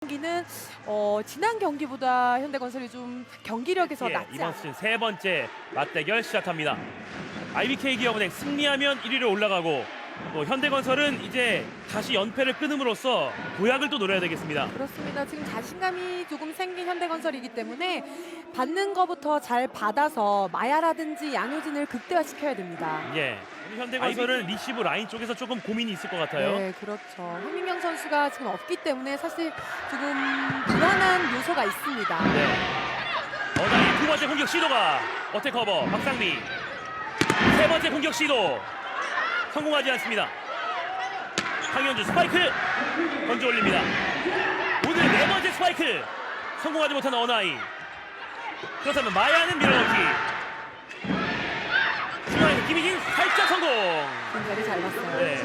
경기는 어, 지난 경기보다 현대건설이 좀 경기력에서 예, 낫지 이번 않 시즌 세 번째 맞대결 시작합니다. IBK 기업은행 승리하면 1위로 올라가고 또 현대건설은 이제 다시 연패를 끊음으로써 도약을 또 노려야 되겠습니다. 그렇습니다. 지금 자신감이 조금 생긴 현대건설이기 때문에 받는 것부터 잘 받아서 마야라든지 양효진을 극대화시켜야 됩니다. 예. 현대건설은 리시브 라인 쪽에서 조금 고민이 있을 것 같아요. 네, 그렇죠. 현민경 선수가 지금 없기 때문에 사실 조금 불안한 요소가 있습니다. 네. 어나의 두 번째 공격 시도가 어택 커버 박상미 세 번째 공격 시도 성공하지 않습니다. 황현주 스파이크 건져 올립니다. 오늘 네 번째 스파이크 성공하지 못한 어나이 그렇다면 마야는 밀어넣기 중앙에서 김희진 살짝 성공 굉장히 잘 봤어요. 네.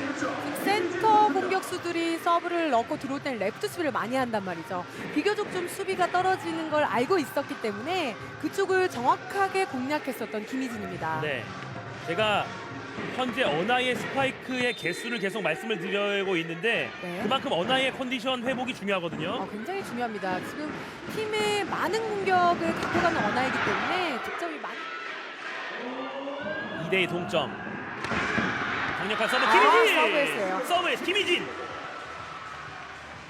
센터 공격수들이 서브를 넣고 들어올 때는 레프트 수비를 많이 한단 말이죠. 비교적 좀 수비가 떨어지는 걸 알고 있었기 때문에 그쪽을 정확하게 공략했었던 김희진입니다. 네. 제가 현재 어나이의 스파이크의 개수를 계속 말씀을 드리고 있는데 네. 그만큼 어나이의 컨디션 회복이 어, 중요하거든요. 굉장히 중요합니다. 지금 팀의 많은 공격을 갖고 가는 원아이기 때문에 득점이 많이 2대2 동점. 강력한 서브 아, 김희진. 서브했어요. 서브에서 김희진.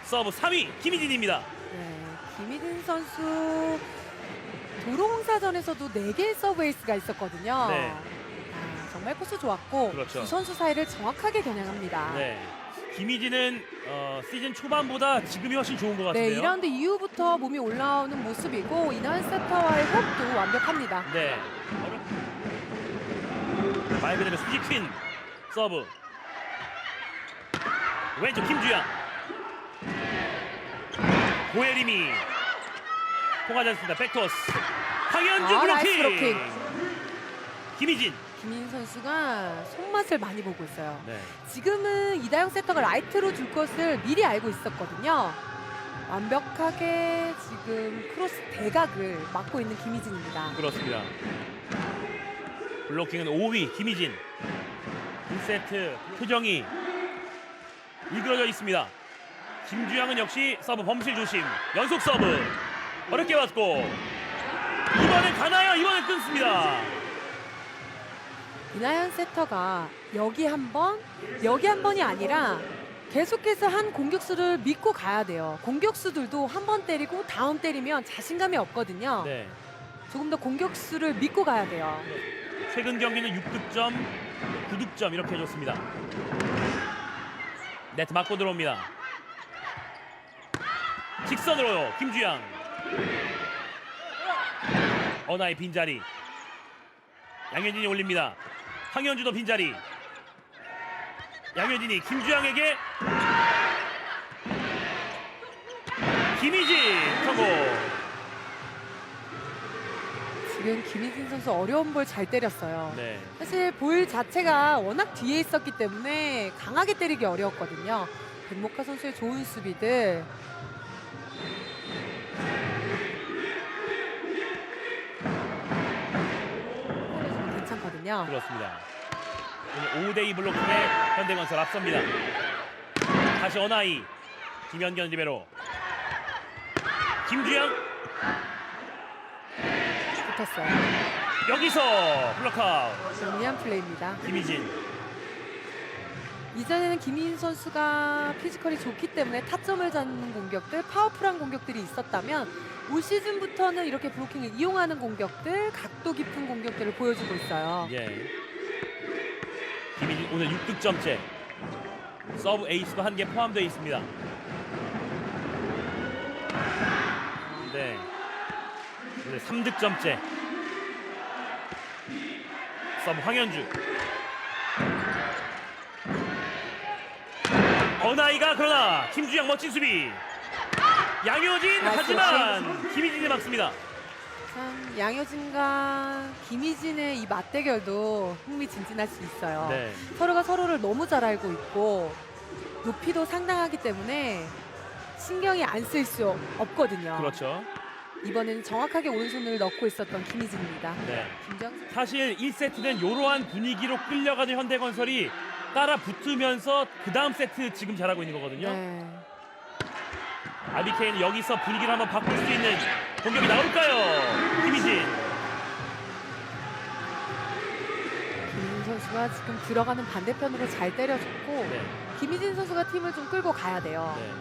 서브 3위 김희진입니다. 네, 김희진 선수 도로공사전에서도 4개의 서브 에이스가 있었거든요. 네. 아, 정말 코스 좋았고 그렇죠. 두 선수 사이를 정확하게 겨냥합니다. 네. 김희진은 어, 시즌 초반보다 지금이 훨씬 좋은 것 네, 같은데요. 2라운드 이후부터 몸이 올라오는 모습이고 이난 세터와의 호흡도 완벽합니다. 네. 말 그대로 수지퀸 서브. 왼쪽 김주영. 고혜림이 통하지 않습니다. 백토스. 황현주 아, 블로킹. 나이스 블로킹. 김희진. 김인 선수가 손맛을 많이 보고 있어요. 네. 지금은 이다영 세터가 라이트로 줄 것을 미리 알고 있었거든요. 완벽하게 지금 크로스 대각을 막고 있는 김희진입니다. 그렇습니다. 블로킹은 5위 김희진. 1세트 표정이 일그러져 있습니다. 김주영은 역시 서브 범실 조심. 연속 서브. 어렵게 왔고 이번엔 가나요? 이번엔 끊습니다. 이나연 세터가 여기 한 번, 여기 한 번이 아니라 계속해서 한 공격수를 믿고 가야 돼요. 공격수들도 한 번 때리고 다음 때리면 자신감이 없거든요. 네. 조금 더 공격수를 믿고 가야 돼요. 최근 경기는 6득점, 9득점 이렇게 해줬습니다. 네트 맞고 들어옵니다. 직선으로 김주영. 어나의 빈자리. 양현진이 올립니다. 황현주도 빈자리. 양현진이 김주영에게 김희진 성공. 지금 김희진 선수 어려운 볼 잘 때렸어요. 네. 사실 볼 자체가 워낙 뒤에 있었기 때문에 강하게 때리기 어려웠거든요. 백목화 선수의 좋은 수비들. 좀 괜찮거든요. 그렇습니다. 오늘 5대2 블로킹에 현대건설 앞섭니다. 다시 어나이 김현견 리베로 김주영 붙었어요. 여기서 블록아웃 정리한 플레이입니다. 김희진 이전에는 김희인 선수가 피지컬이 좋기 때문에 타점을 잡는 공격들, 파워풀한 공격들이 있었다면 올 시즌부터는 이렇게 블로킹을 이용하는 공격들, 각도 깊은 공격들을 보여주고 있어요. 예. 김희진 오늘 6득점째 서브 에이스도 한 개 포함되어 있습니다. 네. 오늘 3득점째 서브 황현주 어나이가 그러나 김주영 멋진 수비 양효진 나이스 하지만 김희진이 막습니다. 참 양효진과 김희진의 이 맞대결도 흥미진진할 수 있어요. 네. 서로가 서로를 너무 잘 알고 있고 높이도 상당하기 때문에 신경이 안 쓸 수 없거든요. 그렇죠. 이번에는 정확하게 오른손을 넣고 있었던 김희진입니다. 네. 김정수 사실 1세트는 이러한 분위기로 끌려가는 현대건설이 따라 붙으면서 그 다음 세트 지금 잘하고 있는 거거든요. 네. RBK는 여기서 분위기를 한번 바꿀 수 있는 공격이 나올까요? 김희진. 김희진 선수가 지금 들어가는 반대편으로 잘 때려줬고 네, 김희진 선수가 팀을 좀 끌고 가야 돼요. 네.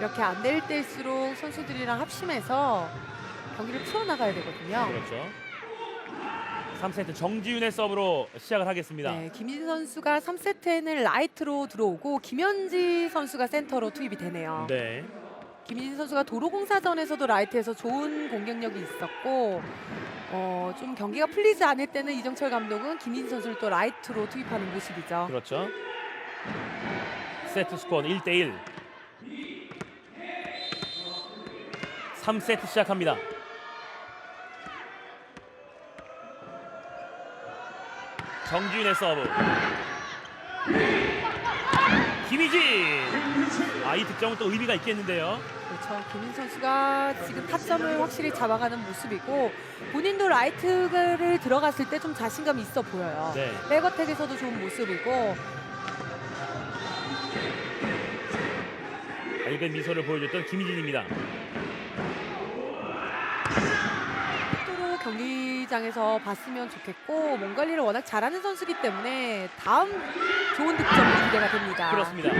이렇게 안 될 때일수록 선수들이랑 합심해서 경기를 풀어나가야 되거든요. 그렇죠. 3세트 정지윤의 서브로 시작을 하겠습니다. 네, 김희진 선수가 3세트에는 라이트로 들어오고 김현지 선수가 센터로 투입이 되네요. 네. 김희진 선수가 도로공사전에서도 라이트에서 좋은 공격력이 있었고 어, 좀 경기가 풀리지 않을 때는 이정철 감독은 김희진 선수를 또 라이트로 투입하는 모습이죠. 그렇죠. 세트 스코어는 1대1. 3세트 시작합니다. 정지윤의 서브. 김희진. 아, 이 득점은 또 의미가 있겠는데요. 그렇죠. 김희진 선수가 지금 타점을 확실히 잡아가는 모습이고 본인도 라이트를 들어갔을 때 좀 자신감이 있어 보여요. 네. 백어택에서도 좋은 모습이고 밝은 미소를 보여줬던 김희진입니다. 또로 경기장에서 봤으면 좋겠고 몸 관리를 워낙 잘하는 선수기 때문에 다음 좋은 득점이 기대가 됩니다. 그렇습니다.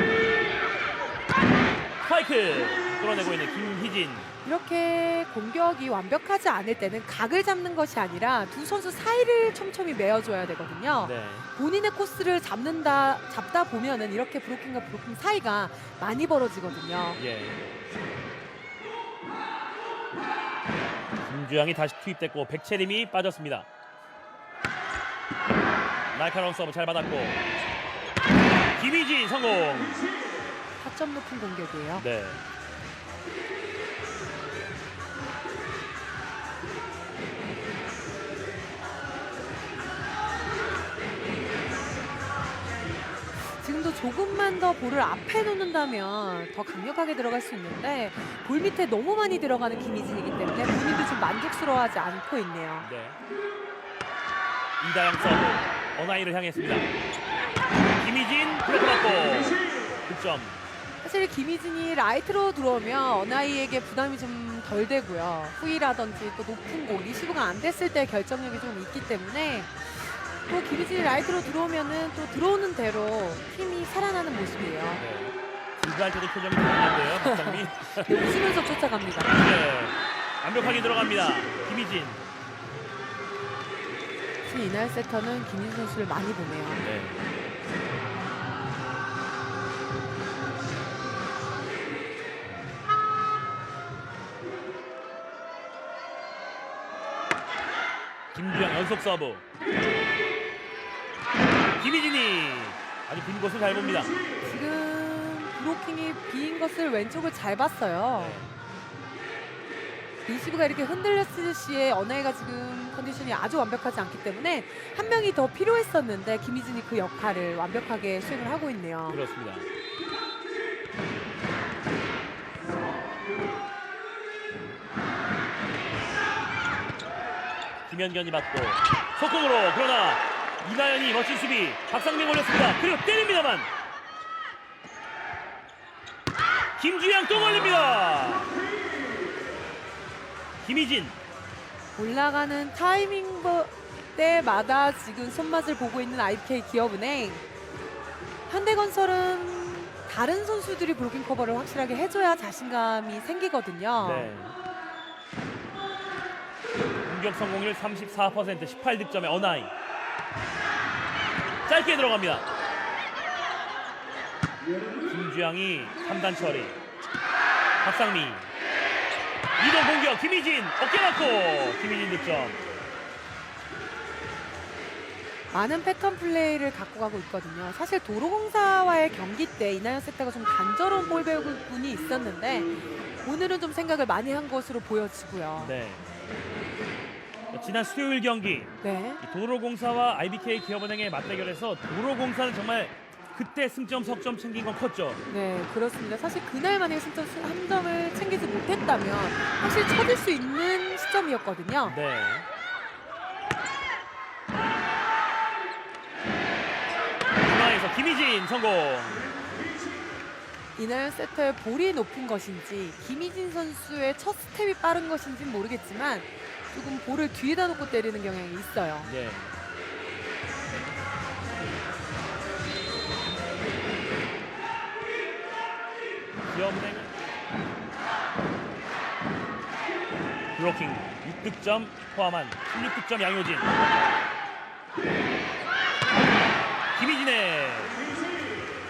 스파이크 끌어내고 있는 김희진. 이렇게 공격이 완벽하지 않을 때는 각을 잡는 것이 아니라 두 선수 사이를 촘촘히 메어줘야 되거든요. 네. 본인의 코스를 잡는다 잡다 보면은 이렇게 브로킹과 브로킹 사이가 많이 벌어지거든요. 예. 김주영이 다시 투입됐고 백채림이 빠졌습니다. 날카로운 서브 잘 받았고 김희진 성공. 타점 높은 공격이에요. 네. 조금만 더 볼을 앞에 놓는다면 더 강력하게 들어갈 수 있는데 볼 밑에 너무 많이 들어가는 김희진이기 때문에 본인도 좀 만족스러워하지 않고 있네요. 네. 이다영 서브 어나이를 향했습니다. 김희진 블로크 받고 득점. 사실 김희진이 라이트로 들어오면 어나이에게 부담이 좀 덜 되고요. 후위라든지 또 높은 공, 리시브가 안 됐을 때 결정력이 좀 있기 때문에 또 김희진이 라이트로 들어오면은 또 들어오는 대로 팀이 살아나는 모습이에요. 네. 질주할 때도 표정이 좋은데요, 박상민. 네, 웃으면서 쫓아갑니다. 네. 완벽하게 들어갑니다. 김희진. 이날 세터는 김희진 선수를 많이 보네요. 네. 김주영 연속 서브. 김희진이 아주 빈 곳을 잘 봅니다. 지금 브로킹이 빈 것을 왼쪽을 잘 봤어요. 리시브가 이렇게 흔들렸을 시에 어나이가 지금 컨디션이 아주 완벽하지 않기 때문에 한 명이 더 필요했었는데 김희진이 그 역할을 완벽하게 수행을 하고 있네요. 그렇습니다. 김현견이 맞고 속공으로 그러나 이나연이 멋진 수비 박상민 올렸습니다. 그리고 때립니다만 김주영 또 걸립니다. 김희진 올라가는 타이밍 버- 때마다 지금 손맛을 보고 있는 IPK 기업은행 현대건설은 다른 선수들이 브로킹 커버를 확실하게 해줘야 자신감이 생기거든요. 네. 공격 성공률 34% 18득점의 어나이 짧게 들어갑니다 김주영이 3단 처리 박상미 이동 공격 김희진 어깨 맞고 김희진 득점 많은 패턴 플레이를 갖고 가고 있거든요. 사실 도로공사와의 경기 때 이나연 세트가 좀 단조로운 볼 배분이 있었는데 오늘은 좀 생각을 많이 한 것으로 보여지고요. 네. 지난 수요일 경기 네. 이 도로공사와 IBK 기업은행의 맞대결에서 도로공사는 정말 그때 승점 석점 챙긴 건 컸죠 네, 그렇습니다. 사실 그날 만약에 승점 한 점을 챙기지 못했다면 사실 쳐질 수 있는 시점이었거든요. 네. 중앙에서 김희진 성공. 이날 세터의 볼이 높은 것인지 김희진 선수의 첫 스텝이 빠른 것인지는 모르겠지만 조금 볼을 뒤에다 놓고 때리는 경향이 있어요. 네. 기업은행은 블로킹 6득점 포함한 16득점 양효진 김희진의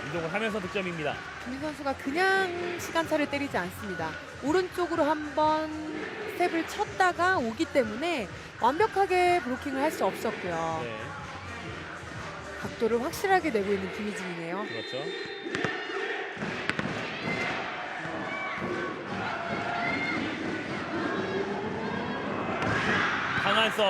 이동을 하면서 득점입니다. 김희 선수가 그냥 시간차를 때리지 않습니다. 오른쪽으로 한번 스텝을 쳤다가 오기 때문에 완벽하게 블로킹을 할 수 없었고요. 네, 각도를 확실하게 내고 있는 김희진이네요. 그렇죠. 강한 서브